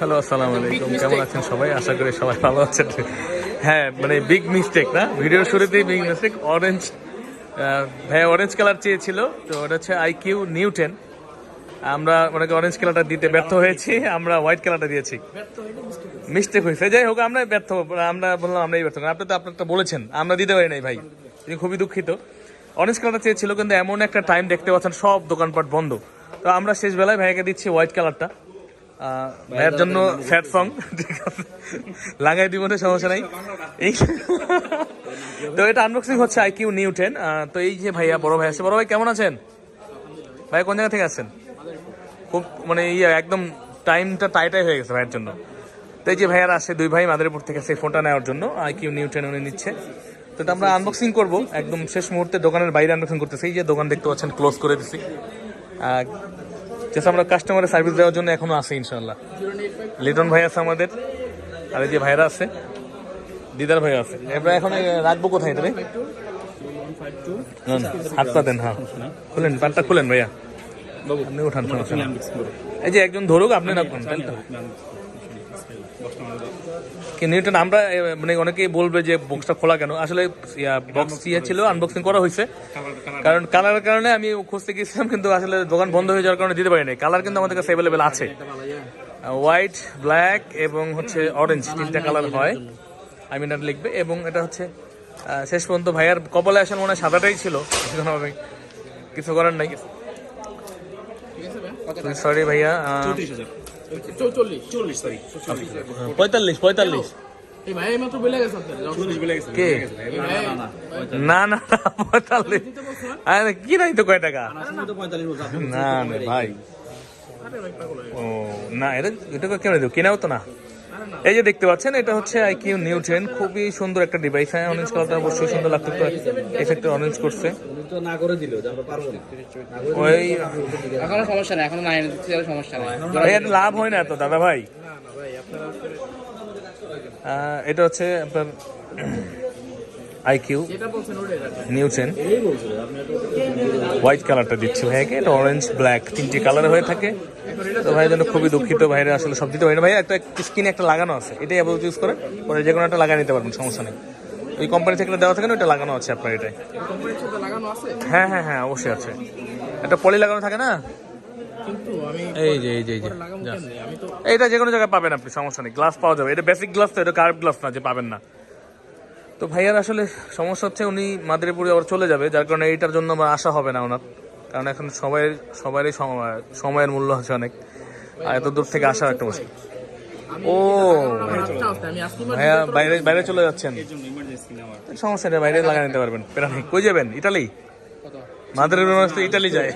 Hello আসসালামু আলাইকুম কেমন আছেন সবাই? আশা করি সবাই ভালো আছেন। হ্যাঁ মানে বিগ মিস্টেক না? ভিডিওর শুরুতেই বিগ মিস্টেক অরেঞ্জ ভাই অরেঞ্জ কালার চেয়েছিল তো ওটা হচ্ছে আইকিউ নিউ টেন আমরা ওনাকে অরেঞ্জ কালারটা দিতে ব্যর্থ হয়েছি আমরা হোয়াইট কালারটা দিয়েছি। মিস্টেক হয়েছে। যাই হোক আমরা ব্যর্থ আমরা বললাম আমরাই ব্যর্থ। আপনি তো আপনারটা বলেছেন আমরা দিতে পারি নাই ভাই। তিনি খুবই দুঃখিত। অরেঞ্জ কালারটা চেয়েছিল কিন্তু এমন একটা টাইম দেখতে পাচ্ছেন সব দোকানপাট বন্ধ। তো আমরা শেষ বেলায় ভাইয়াকে দিচ্ছি হোয়াইট কালারটা ভাইয়ের জন্য স্যাড সং ঠিক আছে। লাগাই দিব না সমস্যা নাই। তো এটা আনবক্সিং হচ্ছে আইকিউ নিউ টেন তো এই যে ভাইয়া, বড় ভাই আছে। বড় ভাই, কেমন আছেন? ভাই, কোন জায়গা থেকে আছেন খুব মানে ইয়ে একদম টাইমটা টাইটাই হয়ে গেছে ভাইয়ের জন্য। তো এই যে ভাইয়ার আসে দুই ভাই মাদারীপুর থেকে সেই ফোনটা নেওয়ার জন্য। আইকিউ নিউ টেন উনি নিচ্ছে। তো এটা আমরা আনবক্সিং করব। একদম শেষ মুহূর্তে দোকানের বাইরে আনবক্সিং করতেছি। এই যে দোকান দেখতে পাচ্ছেন ক্লোজ করে দিছি। জাস্ট আমরা কাস্টমারের সার্ভিস দেওয়ার জন্য এখনও আছে ইনশাল্লাহ লিটন ভাই আছে আমাদের, আর এই যে ভাইরা আছে, দিদার ভাই আছে। এবার এখন রাখব কোথায় রে? হাতটা দেন হ্যাঁ। খুলেন, পানটা খুলেন ভাইয়া। এই যে একজন ধরুক, আপনি রাখুন নিউটন, আমরা মানে অনেকেই বলবে যে বক্সটা খোলা কেন? আসলে বক্স ইয়ে ছিল আনবক্সিং করা হয়েছে। কারণ কালারের কারণে আমি খুঁজতে গেছিলাম কিন্তু আসলে দোকান বন্ধ হয়ে যাওয়ার কারণে দিতে পারিনি। কালার কিন্তু আমাদের কাছে অ্যাভেলেবেল আছে। হোয়াইট ব্ল্যাক এবং হচ্ছে অরেঞ্জ তিনটা কালার হয়। আই মিন এটা লিখবে। এবং এটা হচ্ছে শেষ পর্যন্ত ভাইয়ার কপালে আসলে মনে হয় সাদাটাই ছিল। কিছু করার নাই। সরি ভাইয়া পঁয়তাল্লিশ পঁয়তাল্লিশ। না না না, পঁয়তাল্লিশ। কি নাই তো কয় টাকা? না না ভাই। ও না এটা এটা কেন দেবো কেনাও তো না। এই যে দেখতে পাচ্ছেন এটা হচ্ছে আইকিউ নিউ টেন খুবই সুন্দর একটা ডিভাইস হ্যাঁ অরেঞ্জ কালারটা অবশ্যই সুন্দর লাগতো তো এফেক্ট অরেঞ্জ করছে। না করে দিল পারব না ওই এখনও সমস্যা নেই এখনও নাইন সমস্যা নেই। এটা লাভ হয় না তো দাদা ভাই। এটা হচ্ছে আপনার আইকিউ যেটা বলছেন ওটাই রাখবেন নিউ টেন হোয়াইট কালারটা দিচ্ছি ভাইয়াকে এটা অরেঞ্জ ব্ল্যাক তিনটি কালার হয়ে থাকে। তো ভাইয়ের জন্য খুবই দুঃখিত ভাইরা আসলে সব দিতে পারি ভাই একটা স্কিনে একটা লাগানো আছে এটাই আবার ইউজ করে পরে যে কোনো একটা লাগিয়ে নিতে পারবেন সমস্যা নেই। ওই কোম্পানি থেকে দেওয়া থাকে না ওইটা লাগানো আছে আপনার এটাই। হ্যাঁ হ্যাঁ হ্যাঁ অবশ্যই আছে। একটা পলি লাগানো থাকে না? এই যে এই যে এই যে যে। কোনো জায়গায় পাবেন আপনি সমস্যা নেই। গ্লাস পাওয়া যাবে। এটা বেসিক গ্লাস তো এটা কার্ভ গ্লাস না যে পাবেন না। তো ভাইয়ার আসলে সমস্যা হচ্ছে উনি মাদারীপুরে আবার চলে যাবে, যার কারণে এইটার জন্য আমার আশা হবে না ওনার। কারণ এখন সবাই, সবারই সময় সময়ের মূল্য আছে অনেক। আর এত দূর থেকে আসা একটা মুশকিল। ও, ভাইয়া বাইরে বাইরে চলে যাচ্ছেন? সমস্যা নেই, বাইরে লাগা নিতে পারবেন। পেরা নেই কই যাবেন? ইটালি? মাদারীপুর মানুষ তো ইটালি যায়।